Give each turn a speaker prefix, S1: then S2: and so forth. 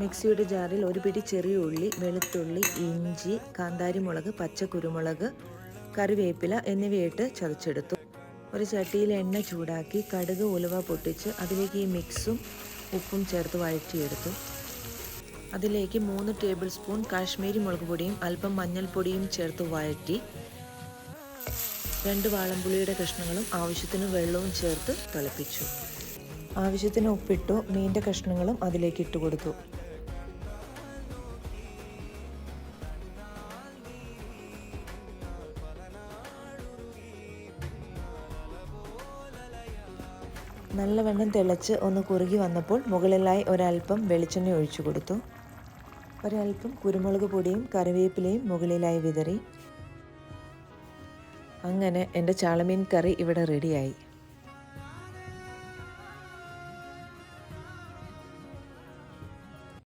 S1: മിക്സിയുടെ ജാറിൽ ഒരു പിടി ചെറിയ ഉള്ളി വെളുത്തുള്ളി ഇഞ്ചി കാന്താരിമുളക് മുളക് പച്ച കറിവേപ്പില എന്നിവയിട്ട് ചതച്ചെടുത്തു. ഒരു ചട്ടിയിൽ എണ്ണ ചൂടാക്കി കടുക് ഉലുവ പൊട്ടിച്ച് അതിലേക്ക് ഈ മിക്സും ഉപ്പും ചേർത്ത് വഴറ്റിയെടുത്തു. അതിലേക്ക് മൂന്ന് ടേബിൾ സ്പൂൺ കാശ്മീരി മുളക് പൊടിയും അല്പം മഞ്ഞൾപ്പൊടിയും ചേർത്ത് വഴറ്റി രണ്ട് വാളംപുളിയുടെ കഷ്ണങ്ങളും ആവശ്യത്തിന് വെള്ളവും ചേർത്ത് തിളപ്പിച്ചു. ആവശ്യത്തിന് ഉപ്പിട്ടു മീന്റെ കഷ്ണങ്ങളും അതിലേക്ക് ഇട്ട് കൊടുത്തു നല്ലവണ്ണം തിളച്ച് ഒന്ന് കുറുകി വന്നപ്പോൾ മുകളിലായി ഒരൽപ്പം വെളിച്ചെണ്ണ ഒഴിച്ചു കൊടുത്തു. ഒരൽപ്പം കുരുമുളക് പൊടിയും കറിവേപ്പിലയും മുകളിലായി വിതറി. അങ്ങനെ എന്റെ ചാളമീൻ കറി ഇവിടെ റെഡിയായി.